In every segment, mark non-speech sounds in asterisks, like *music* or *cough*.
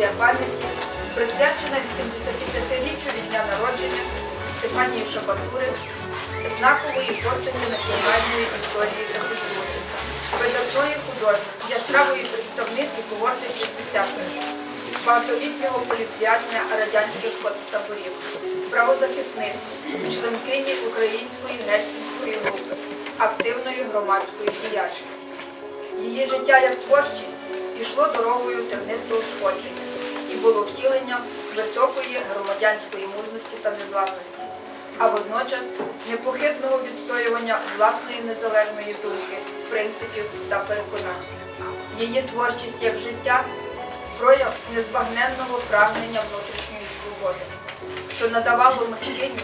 конференція пам'яті присвячена 85-річчю від дня народження Стефанії Шабатури, знакової постаті національної історії та культури, видатної художниці, яскравої представниці когорти 60-х, багатолітнього політв'язня радянських концтаборів, правозахисниці, членкині Української гельсінської групи, активної громадської діячки. Її життя як творчість пішло дорогою тернистого сходження і було втіленням високої громадянської мужності та незламності, а водночас непохитного відстоювання власної незалежної думки, принципів та переконань. Її творчість як життя прояв незбагненного прагнення внутрішньої свободи, що надавало мисткині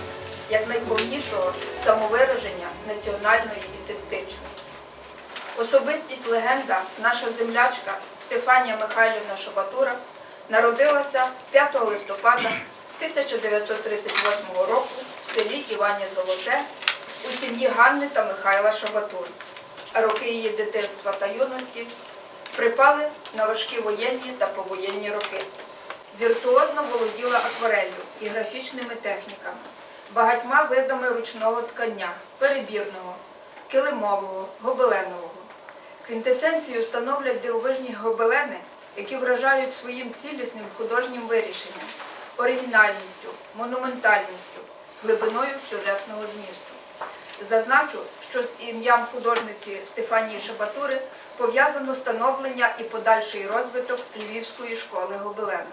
як найповнішого самовираження національної ідентичності. Особистість легенда, наша землячка Стефанія Михайлівна Шабатура народилася 5 листопада 1938 року в селі Івані Золоте у сім'ї Ганни та Михайла Шабатур. Роки її дитинства та юності припали на важкі воєнні та повоєнні роки. Віртуозно володіла аквареллю і графічними техніками, багатьма видами ручного ткання, перебірного, килимового, гобеленового. Квінтесенцію становлять дивовижні гобелени, які вражають своїм цілісним художнім вирішенням, оригінальністю, монументальністю, глибиною сюжетного змісту. Зазначу, що з ім'ям художниці Стефанії Шабатури пов'язано становлення і подальший розвиток Львівської школи Гобелена.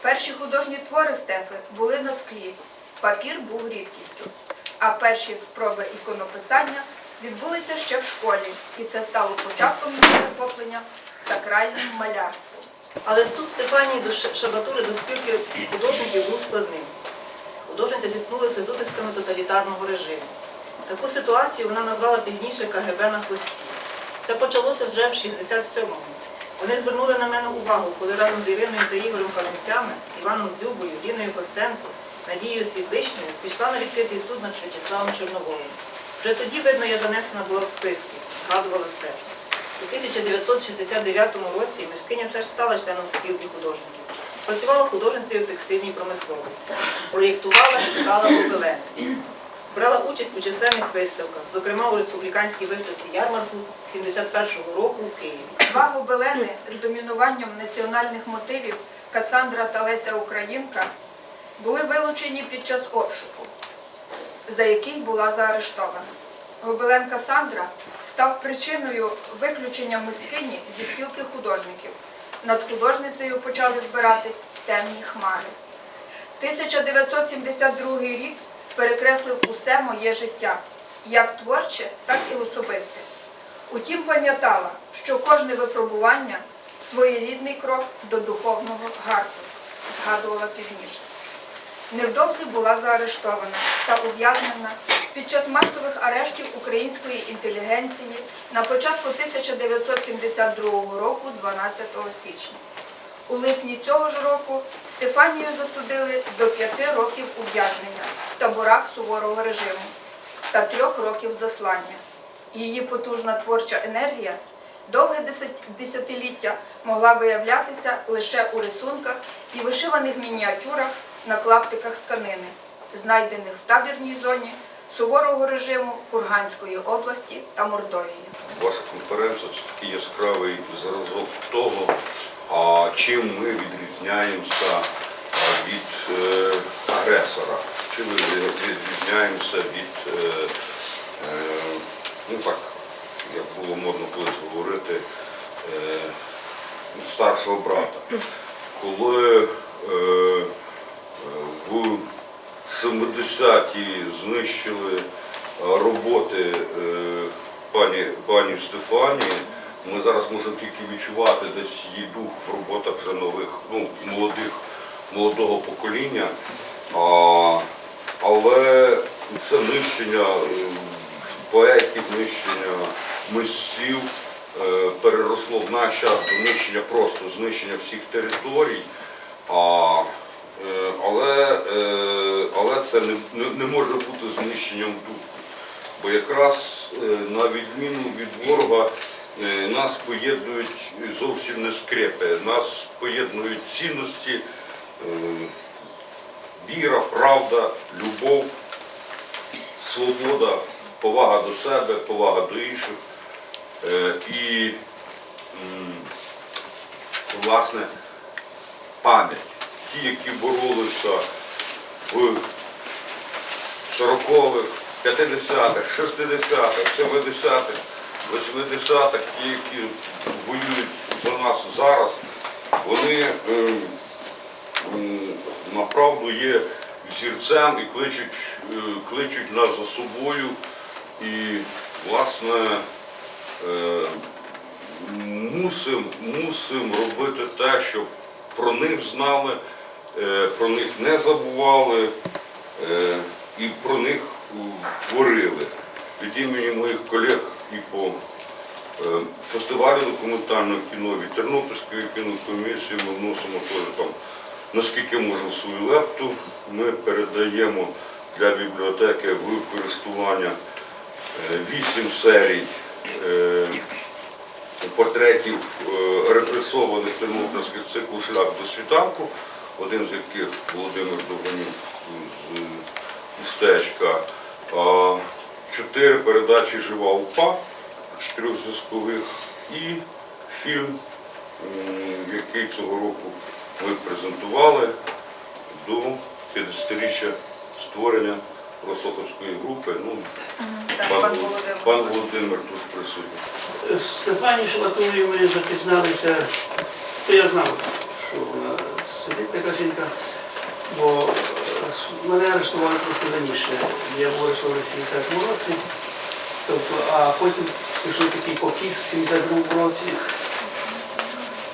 Перші художні твори Стефи були на склі, папір був рідкістю, а перші спроби іконописання відбулися ще в школі, і це стало початком її захоплення сакральним малярством. Але вступ Стефанії до Шабатури до спілки художників був складним. Художниця зіткнулася з утисками тоталітарного режиму. Таку ситуацію вона назвала пізніше КГБ на хвості. Це почалося вже в 67-му. Вони звернули на мене увагу, коли разом з Іриною та Ігорем Камінцями, Іваном Дзюбою, Ліною Костенко, Надією Світличною пішла на відкритий суд над В'ячеславом Чорноволом. Вже тоді, видно, я занесена була в списки, згадувала Стефа. У 1969 році мисткиня все ж стала членом спілки художників. Працювала художницею в текстильній промисловості, проєктувала і ткала гобелени. Брала участь у численних виставках, зокрема у республіканській виставці ярмарку 71-го року у Києві. Два гобелени з домінуванням національних мотивів Касандра та Леся Українка були вилучені під час обшуку, за який була заарештована. Гобелен Касандра став причиною виключення мисткині зі спілки художників. Над художницею почали збиратись темні хмари. 1972 рік перекреслив усе моє життя, як творче, так і особисте. Утім, пам'ятала, що кожне випробування своєрідний крок до духовного гарту, згадувала пізніше. Невдовзі була заарештована та ув'язнена під час масових арештів української інтелігенції на початку 1972 року, 12 січня. У липні цього ж року Стефанію засудили до п'яти років ув'язнення в таборах суворого режиму та трьох років заслання. Її потужна творча енергія довге десятиліття могла виявлятися лише у рисунках і вишиваних мініатюрах на клаптиках тканини, знайдених в табірній зоні суворого режиму Курганської області та Мордовії. Ваша конференція це такий яскравий зразок того, чим ми відрізняємося від е, агресора, чим ми відрізняємося від, е, е, ну так, як було модно колись говорити, старшого брата. Коли в 70-ті знищили е, роботи е, пані, пані Стефанії, ми зараз можемо тільки відчувати десь її дух в роботах вже нових, ну, молодих, молодого покоління. А, але це нищення е, поетів, нищення мисців переросло в наш час до нищення просто знищення всіх територій. А, але, е, але це не, не, може бути знищенням духу. Бо якраз е, на відміну від ворога е, нас поєднують зовсім не скрепи, нас поєднують цінності, е, віра, правда, любов, свобода, повага до себе, повага до інших. Е, І, власне, пам'ять. Ті, які боролися в 40-х, 50-х, 60-х, 70-х, 80-х, ті, які воюють за нас зараз, вони е, направду є зірцем і кличуть, е, кличуть нас за собою. І, власне, е, мусимо мусим робити те, щоб про них знали, про них не забували е, і про них е, творили. Від імені моїх колег і по е, фестивалю документального кіно, від Тернопільської кінокомісії ми вносимо теж там, наскільки можемо свою лепту. Ми передаємо для бібліотеки в користування е, вісім серій е, портретів е, репресованих тернопільських циклу Шлях до світанку, один з яких Володимир Довганюк з містечка. Чотири передачі Жива УПА, чотирьох зв'язкових і фільм, який цього року ми презентували до 50-річчя створення Росоховської групи. Ну, пан, пан Володимир. пан Володимир тут присутній. З Стефані Шалатовою ми запізналися, то я знав, що вона сидить така жінка, бо е, мене арештували трохи раніше. Я був арештований в 70-му році, тобто, а потім пішов такий покіс в 72-му році.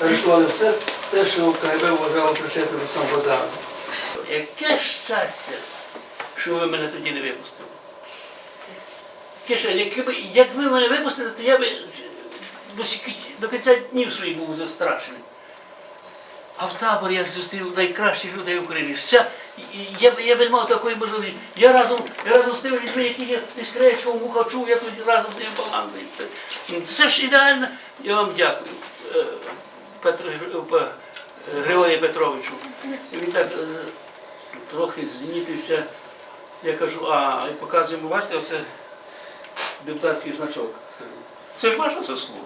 Арештували все те, що КГБ вважало причетним до самоподану. Яке щастя, що ви мене тоді не випустили. Киша, якби, якби мене випустили, то я би до кінця днів своїх був застрашений. А в таборі я зустрів найкращих людей України. Вся, і- і я, б- не мав такої можливості. Я разом, я разом з тими людьми, які я із Кречком, Мухачу, я тут разом з ними баландую. Це ж ідеально. Я вам дякую, е, Петро, Гри- Григорію Петровичу. Він так е, трохи знітився. Я кажу, а показуємо, бачите, оце депутатський значок. Це ж ваша заслуга.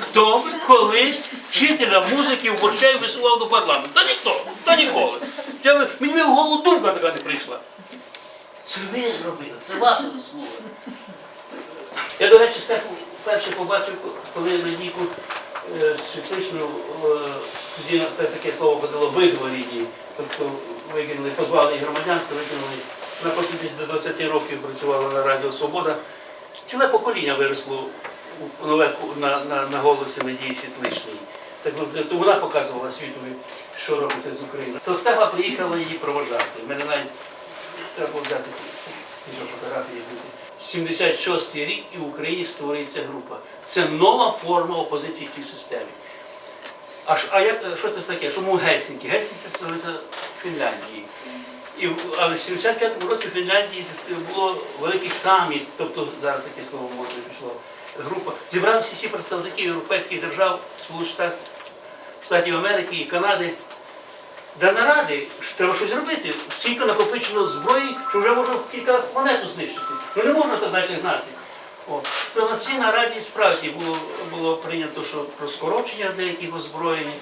Хто би колись вчителя музики в Борщеві висував до парламенту? Та ніхто, та ніколи. Це ви- мені в голову думка така не прийшла. Це ви зробили, це ваша заслуга. Я, до речі, Стефу вперше побачив, коли Надійку е, Світличну, е, тоді таке слово подало видворінні, тобто викинули, позбавили її громадянства, викинули. Вона потім десь до 20 років працювала на Радіо Свобода. Ціле покоління виросло на, на, на голосі Надії Світличній. Так то вона показувала світові, що робиться з Україною. То Стефа приїхала її проводжати. Мене навіть треба було взяти фотографії. 76 рік і в Україні створюється група. Це нова форма опозиції в цій системі. А, а як, що це таке? Чому Гельсінкі? Гельсінкі це столиця Фінляндії. І, але в 75-му році в Фінляндії було великий саміт, тобто зараз таке слово можна пішло, група. Зібралися всі представники європейських держав, Сполучених Штатів- Америки і Канади. Де наради що треба щось робити. Стільки накопичено зброї, що вже можна кілька разів планету знищити. Ну не можна так далі знати. О, то на цій нараді справді було, було прийнято, що про скорочення деяких озброєнь.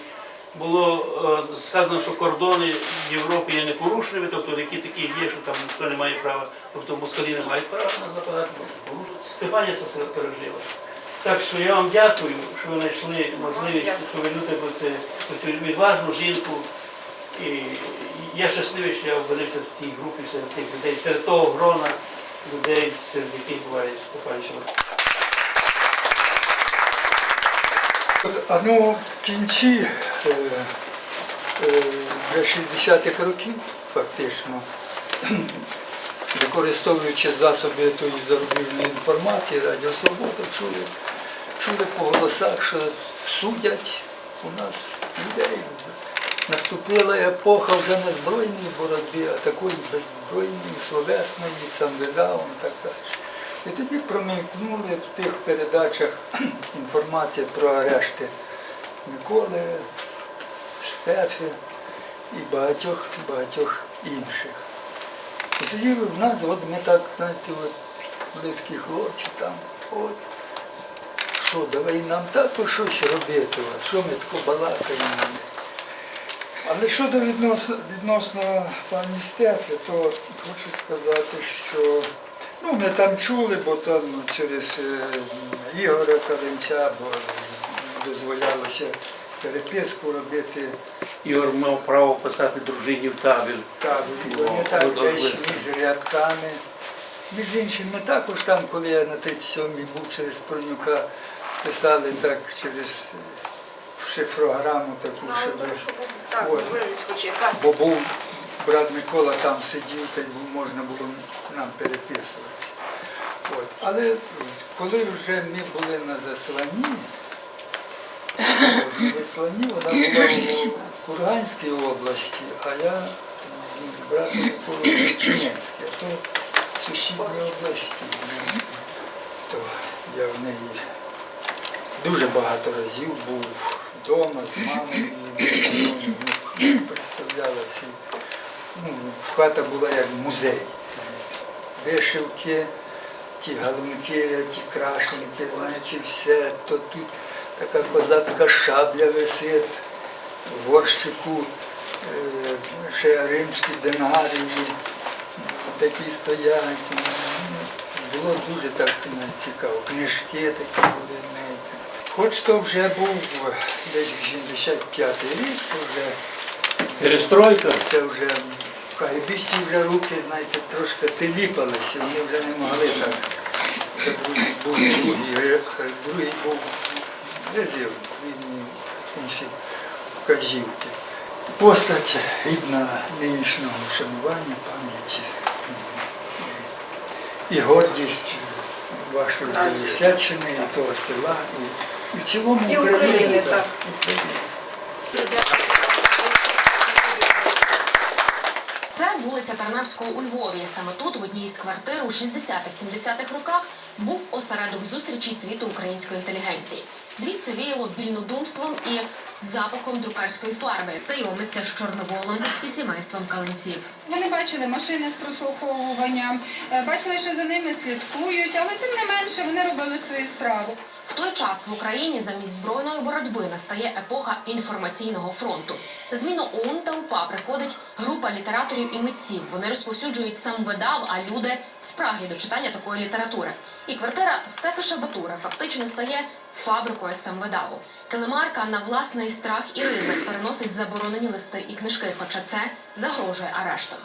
Було е, сказано, що кордони Європи є непорушними, тобто які такі є, що там ніхто не має права, тобто москалі не мають права на нападати. Степанія це все пережила. Так що я вам дякую, що ви знайшли можливість повідомити про це про цю відважну жінку. І я щасливий, що я опинився в цій групі серед тих людей, серед того грона людей, серед яких буває Степан Шабат. От, А ну вже 60-х років, фактично, *clears throat* використовуючи засоби тої зарубіжної інформації, Радіо Свобода, чули, чули по голосах, що судять у нас людей. Наступила епоха вже не збройної боротьби, а такої беззбройної, словесної, самвидавом і так далі. І тоді промелькнули в тих передачах *clears throat* інформація про арешти Миколи, Штефі і багатьох, багатьох інших. І тоді в нас, от ми так, знаєте, от близькі хлопці там, от, що, давай нам також щось робити, от, що ми тако балакаємо. Але щодо відносно, відносно пані Стефи, то хочу сказати, що ну, ми там чули, бо там через е, Ігоря Калинця, дозволялося переписку робити Ігор мав право писати дружині в табір. так, і вони Ну, так ну, десь між рядками. Між іншим, ми також там, коли я на 37-й був через Пронюка, писали так через е, шифрограму таку, щоб. Так, От. хоч якась. Бо був брат Микола там сидів, та й можна було нам переписуватися. От. Але коли вже ми були на засланні, на засланні вона була в Курганській області, а я з братом Миколою Чернецький, а то в сусідній області. Ну, То я в неї дуже багато разів був вдома з мамою, і ну, ну, представляла всі. Ну, хата була як музей. Вишивки, ті галунки, ті крашенки, знаєте, все. То тут така козацька шабля висить, в горщику е, ще римські динарії такі стоять. Було дуже так ну, цікаво. Книжки такі були. знаєте. Хоч то вже був е, десь 65-й рік, це вже Перестройка. це вже в вже руки, знаєте, трошки теліпалися, вони вже не могли так. Другий був другий, е, другий був режим, різні інші вказівки. Постать гідна нинішнього шанування пам'яті і, гордість вашої Заліщаччини, і того села, і, і в цілому І України. України, так. так. України. Це вулиця Тарнавського у Львові. Саме тут, в одній із квартир у 60-70-х роках, був осередок зустрічі цвіту української інтелігенції. Звідси віяло вільнодумством і запахом друкарської фарби. Знайомиться з чорноволом і сімейством калинців. Вони бачили машини з прослуховуванням, е, бачили, що за ними слідкують, але тим не менше вони робили свою справу. В той час в Україні замість збройної боротьби настає епоха інформаційного фронту. На зміну ОУН та УПА приходить група літераторів і митців. Вони розповсюджують сам видав, а люди спраглі до читання такої літератури. І квартира Стефиша Батура фактично стає фабрикою самвидаву. Килимарка на власний страх і ризик переносить заборонені листи і книжки, хоча це загрожує арештом.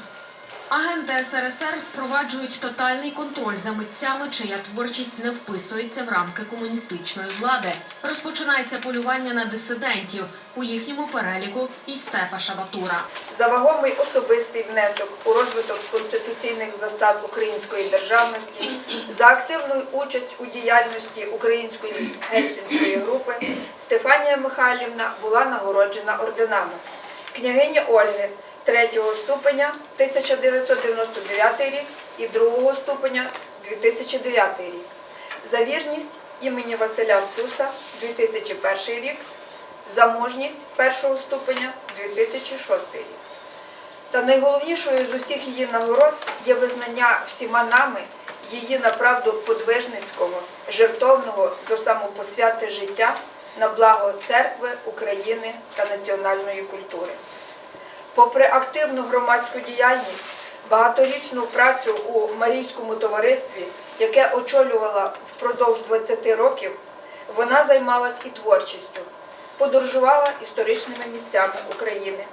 Агенти СРСР впроваджують тотальний контроль за митцями, чия творчість не вписується в рамки комуністичної влади. Розпочинається полювання на дисидентів у їхньому переліку і Стефа Шабатура. За вагомий особистий внесок у розвиток конституційних засад української державності, за активну участь у діяльності української гельсінської групи Стефанія Михайлівна була нагороджена орденами. Княгиня Ольги третього ступеня 1999 рік і другого ступеня 2009 рік. За вірність імені Василя Стуса 2001 рік, за мужність першого ступеня 2006 рік. Та найголовнішою з усіх її нагород є визнання всіма нами її направду подвижницького, жертовного до самопосвяти життя на благо церкви, України та національної культури. Попри активну громадську діяльність, багаторічну працю у Марійському товаристві, яке очолювала впродовж 20 років, вона займалась і творчістю, подорожувала історичними місцями України.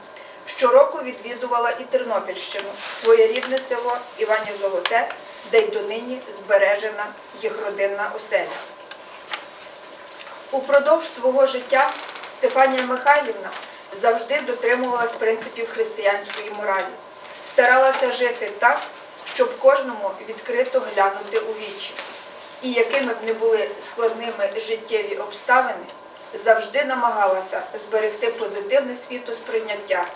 Щороку відвідувала і Тернопільщину, своє рідне село Іванів Золоте, де й донині збережена їх родинна оселя. Упродовж свого життя Стефанія Михайлівна завжди дотримувалась принципів християнської моралі, старалася жити так, щоб кожному відкрито глянути у вічі. І якими б не були складними життєві обставини, завжди намагалася зберегти позитивне світосприйняття,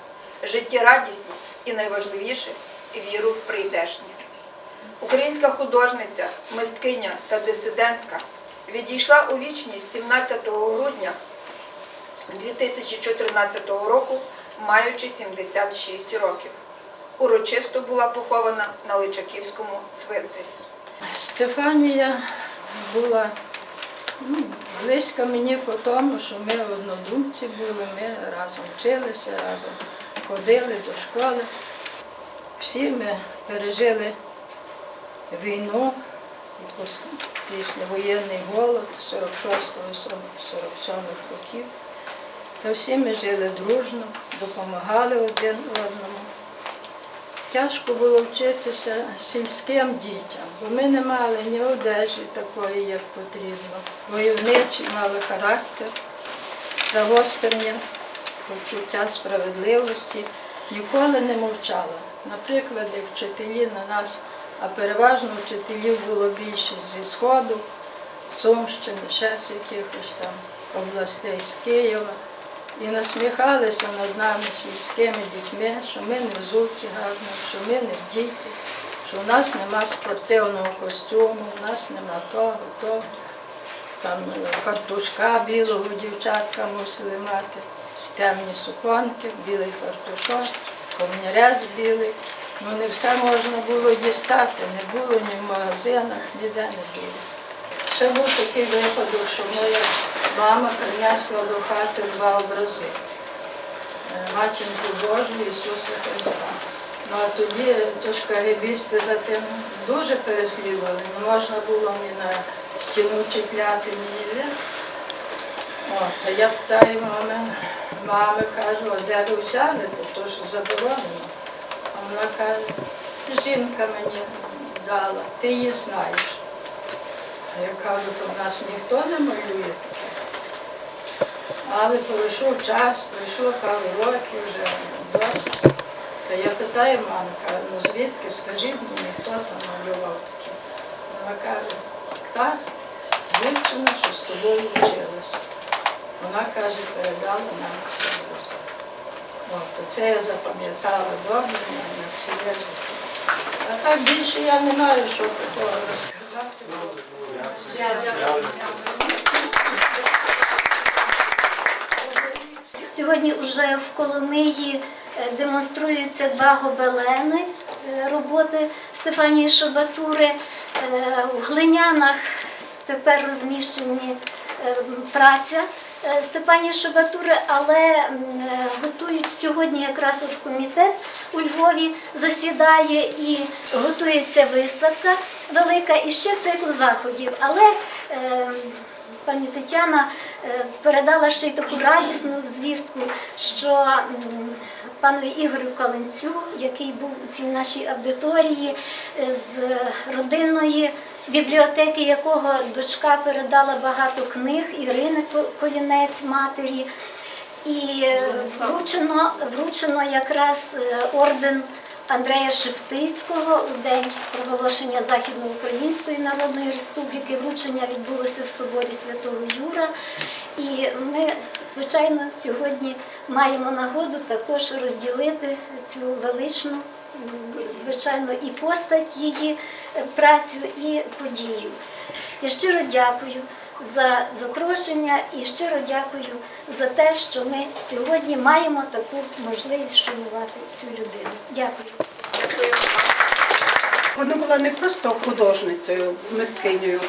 життєрадісність і найважливіше віру в прийдешнє. Українська художниця, мисткиня та дисидентка відійшла у вічність 17 грудня 2014 року, маючи 76 років. Урочисто була похована на Личаківському цвинтарі. Стефанія була ну, близька мені по тому, що ми однодумці були, ми разом вчилися, разом ходили до школи. Всі ми пережили війну, і пос- післявоєнний голод 46-47 років. Та всі ми жили дружно, допомагали один одному. Тяжко було вчитися сільським дітям, бо ми не мали ні одежі такої, як потрібно. Войовничі мали характер, загострення, почуття справедливості, ніколи не мовчала. Наприклад, як вчителі на нас, а переважно вчителів було більше зі Сходу, Сумщини, ще з якихось там областей з Києва. І насміхалися над нами сільськими дітьми, що ми не взуті гарно, що ми не діти, що в нас нема спортивного костюму, в нас нема того, того. Там е, фартушка білого дівчатка мусили мати, темні суконки, білий фартушок, комнірез білий. Ну не все можна було дістати, не було ні в магазинах, ніде не було. Ще був такий випадок, що моя мама принесла до хати два образи. Е, Матінку Божу Ісуса Христа. Ну а тоді то ж кагебісти за тим дуже переслідували. Не можна було ні на стіну чіпляти, ні ніде. Та я питаю мами, мами кажу, а де ви взяли, то то ж заборонено. А вона каже, жінка мені дала, ти її знаєш. А я кажу, то в нас ніхто не малює таке. Але пройшов час, пройшло пару років вже досить. Та я питаю маму, кажу, ну звідки, скажіть мені, хто там малював таке. Вона каже, так, дівчина, що з тобою вчилася. Вона каже, передала нам образи. От, це я запам'ятала добре на ціле життя. А так більше я не маю, що такого розказати. Сьогодні вже в Коломиї е, демонструються два гобелени е, роботи Стефанії Шабатури. Е, У глинянах тепер розміщені праця Стефанії Шабатури, але готують сьогодні якраз оргкомітет у Львові засідає і готується виставка велика і ще цикл заходів. Але е, Пані Тетяна е, передала ще й таку радісну звістку, що панові Ігорю Каленцю, який був у цій нашій аудиторії е, з родинної бібліотеки, якого дочка передала багато книг Ірини Колінець матері. І е, вручено, вручено якраз орден Андрея Шептицького у день проголошення Західноукраїнської Народної Республіки. Вручення відбулося в соборі Святого Юра. І ми, звичайно, сьогодні маємо нагоду також розділити цю величну, звичайно, і постать її, працю, і подію. Я щиро дякую за запрошення і щиро дякую за те, що ми сьогодні маємо таку можливість шанувати цю людину. Дякую. Вона була не просто художницею, миткинею,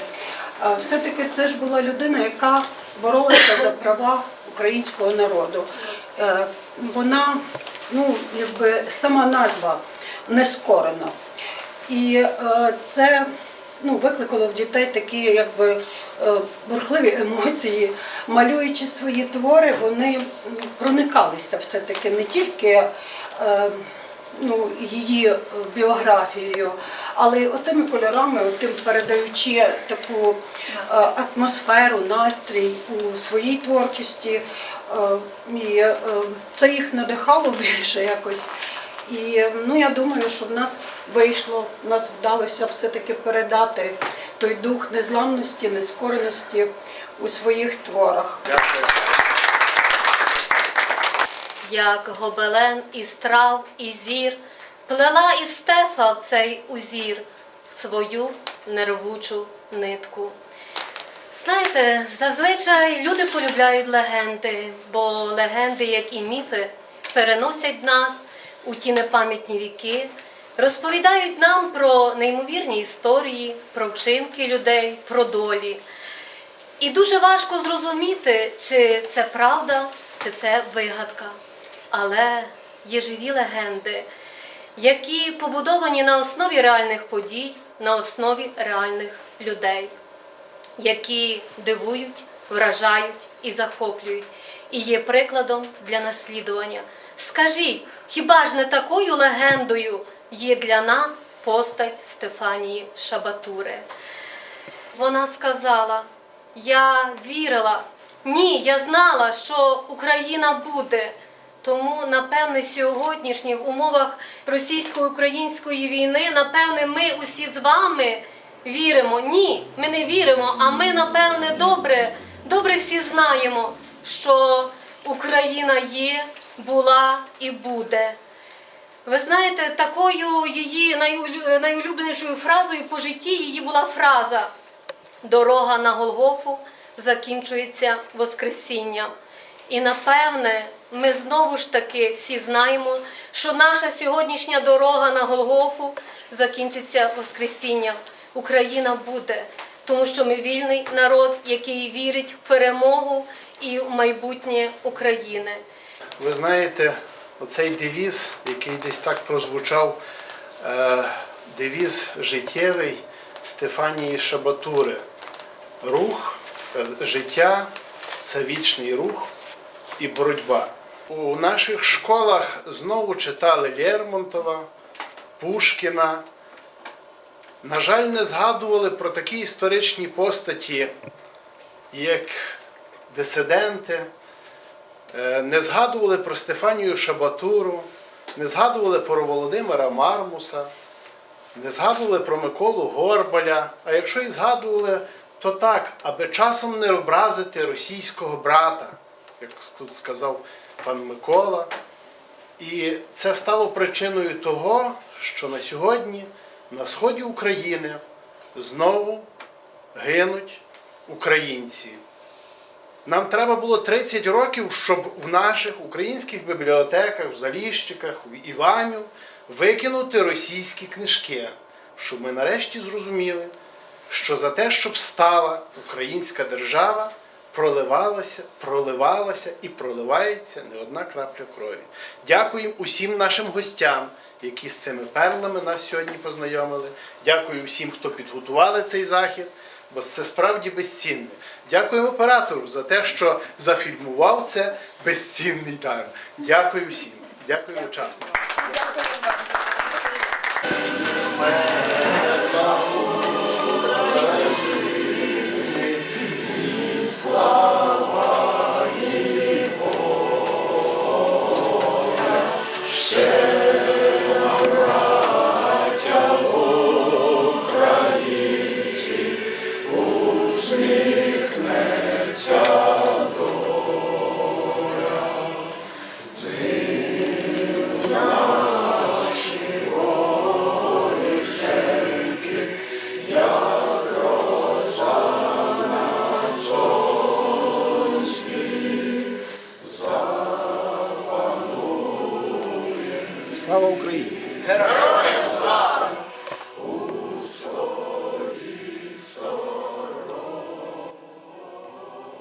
а все-таки це ж була людина, яка боролася за права українського народу. Е, Вона, ну, якби сама назва нескорена. І е, це ну, викликало в дітей такі якби бурхливі емоції. Малюючи свої твори, вони проникалися все-таки не тільки. е, ну, її е, біографією, але й отими кольорами, отим передаючи таку е, атмосферу, настрій у своїй творчості. Е, І е, це їх надихало *laughs* більше якось. І ну, я думаю, що в нас вийшло, в нас вдалося все-таки передати той дух незламності, нескореності у своїх творах. як гобелен із трав і зір, плела із стефа в цей узір, свою нервучу нитку. Знаєте, зазвичай люди полюбляють легенди, бо легенди, як і міфи, переносять нас у ті непам'ятні віки, розповідають нам про неймовірні історії, про вчинки людей, про долі. І дуже важко зрозуміти, чи це правда, чи це вигадка. Але є живі легенди, які побудовані на основі реальних подій, на основі реальних людей, які дивують, вражають і захоплюють, і є прикладом для наслідування. Скажіть, хіба ж не такою легендою є для нас постать Стефанії Шабатури? Вона сказала: Я вірила, ні, я знала, що Україна буде. Тому, напевне, в сьогоднішніх умовах російсько-української війни, напевне, ми усі з вами віримо. Ні, ми не віримо, а ми, напевне, добре, добре всі знаємо, що Україна є, була і буде. Ви знаєте, такою її найулю- найулюбленішою фразою по житті її була фраза Дорога на Голгофу закінчується Воскресінням. І напевне, ми знову ж таки всі знаємо, що наша сьогоднішня дорога на Голгофу закінчиться Воскресінням. Україна буде, тому що ми вільний народ, який вірить в перемогу і в майбутнє України. Ви знаєте, оцей девіз, який десь так прозвучав, е, девіз життєвий Стефанії Шабатури. Рух, е, життя це вічний рух і боротьба. У наших школах знову читали Лермонтова, Пушкіна. На жаль, не згадували про такі історичні постаті, як дисиденти, не згадували про Стефанію Шабатуру, не згадували про Володимира Мармуса, не згадували про Миколу Горбаля. А якщо і згадували, то так, аби часом не образити російського брата, як тут сказав пан Микола. І це стало причиною того, що на сьогодні на сході України знову гинуть українці. Нам треба було 30 років, щоб в наших українських бібліотеках, в Заліщиках, в Іваню викинути російські книжки, щоб ми нарешті зрозуміли, що за те, щоб стала українська держава, проливалася, проливалася і проливається не одна крапля крові. Дякуємо усім нашим гостям, які з цими перлами нас сьогодні познайомили. Дякую всім, хто підготували цей захід бо це справді безцінне. Дякуємо оператору за те, що зафільмував це безцінний дар. Дякую всім. Дякую учасникам. Дякую